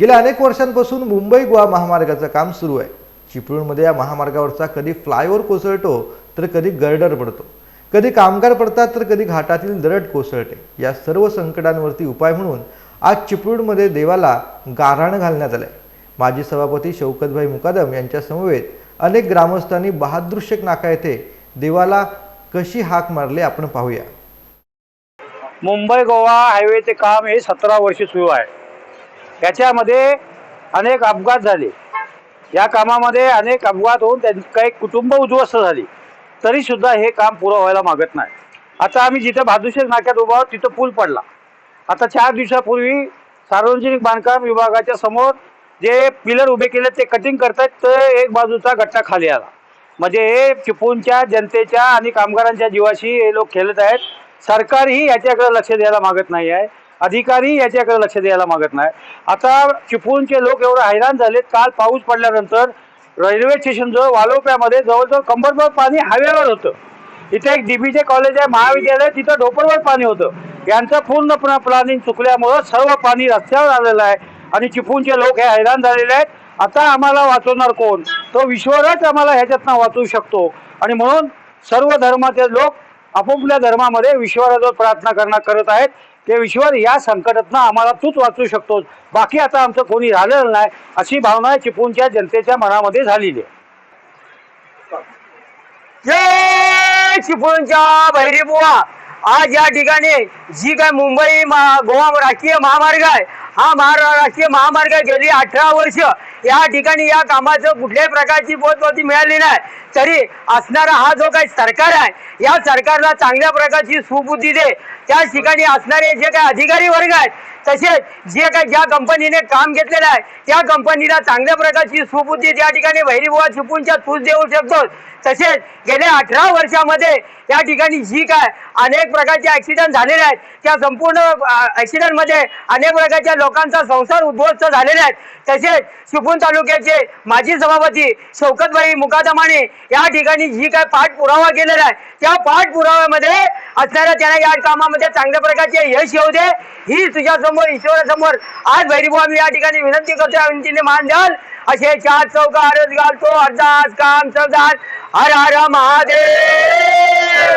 गेल्या अनेक वर्षांपासून मुंबई गोवा महामार्गाचं काम सुरू आहे. चिपळूणमध्ये या महामार्गावरचा कधी फ्लायओव्हर कोसळतो तर कधी गर्डर पडतो. कधी कामगार पडतात तर कधी घाटातील दरड कोसळते. या सर्व संकटांवरती उपाय म्हणून आज चिपळूणमध्ये देवाला गाराण घालण्यात आलंय. माजी सभापती शौकतभाई मुकादम यांच्यासमवेत अनेक ग्रामस्थांनी बहादृश्यक नाका येथे देवाला कशी हाक मारली आपण पाहूया. मुंबई गोवा हायवेचे काम हे सतरा वर्ष सुरू आहे. याच्यामध्ये अनेक अपघात झाले. या कामामध्ये अनेक अपघात होऊन त्यांची काही कुटुंब उद्ध्वस्त झाली. तरी सुद्धा हे काम पुरं व्हायला मागत नाही. आता आम्ही जिथं भादुशेख नाक्यात उभा आहोत तिथं पूल पडला. आता चार दिवसापूर्वी सार्वजनिक बांधकाम विभागाच्या समोर जे पिलर उभे केले ते कटिंग करतायत तर एक बाजूचा गट्टा खाली आला. म्हणजे हे चिपळूणच्या जनतेच्या आणि कामगारांच्या जीवाशी हे लोक खेळत आहेत. सरकारही याच्याकडे लक्ष द्यायला मागत नाही आहे. अधिकारी याच्याकडे लक्ष द्यायला मागत नाही. आता चिपळूणचे लोक एवढे हैराण झालेत. काल पाऊस पडल्यानंतर रेल्वे स्टेशनजवळ वालोप्यामध्ये जवळजवळ कंबरभर पाणी हवेवर होतं. इथे एक डीबीजे कॉलेज आहे महाविद्यालय तिथं ढोपरवर पाणी होतं. यांचं पूर्णपणे प्लॅनिंग चुकल्यामुळं सर्व पाणी रस्त्यावर आलेलं आहे. आणि चिपळूणचे लोक हे हैराण झालेले आहेत. आता आम्हाला वाचवणार कोण? तो विश्वरच आम्हाला ह्याच्यातनं वाचवू शकतो. आणि म्हणून सर्व धर्माचे लोक आपापल्या धर्मामध्ये विश्वराजवर प्रार्थना करणं करत आहेत. ते ईश्वर या संकटातनं आम्हाला तूच वाचू शकतो बाकी आता आमचं कोणी झालेलं नाही अशी भावना चिपळूणच्या जनतेच्या मनामध्ये झालेली आहे. जय चिपळूणच्या बहिरीबुवा बुवा आज या ठिकाणी जी काय मुंबई गोवा राष्ट्रीय महामार्ग आहे हा महाराष्ट्रीय महामार्ग गेली अठरा वर्ष या ठिकाणी या कामाचं कुठल्याही प्रकारची पोचपावती मिळाली नाही. तरी असणारा हा जो काही सरकार आहे या सरकारला चांगल्या प्रकारची सुबुद्धी दे. त्याच ठिकाणी असणारे जे काही अधिकारी वर्ग आहेत तसेच जे काही ज्या कंपनीने काम घेतलेलं आहे त्या कंपनीला चांगल्या प्रकारची सुबुद्धी त्या ठिकाणी भैरीबुवा चिपळूणच्या तूच देऊ शकतो. तसेच गेल्या अठरा वर्षामध्ये या ठिकाणी जी काय अनेक प्रकारचे ऍक्सिडेंट झालेले आहेत त्या संपूर्ण ऍक्सिडेंटमध्ये अनेक प्रकारच्या लोकांचा संसार उद्ध्वस्त झालेले आहेत तसेच शिपून तालुक्याचे माजी सभापती शौकतबाई मुकादमाने या ठिकाणी जी काय पाठपुरावा केलेला आहे त्या पाठपुराव्यामध्ये असणाऱ्या त्यांना या कामामध्ये चांगल्या प्रकारचे यश येऊ दे. ही तुझ्या समोर ईश्वरासमोर आज भैरीबुवा आम्ही या ठिकाणी विनंती करतो या विनंतीने मान द्याल असे चार चौका आरस घालतो अर्धास काम चौदास हर हर महादेव.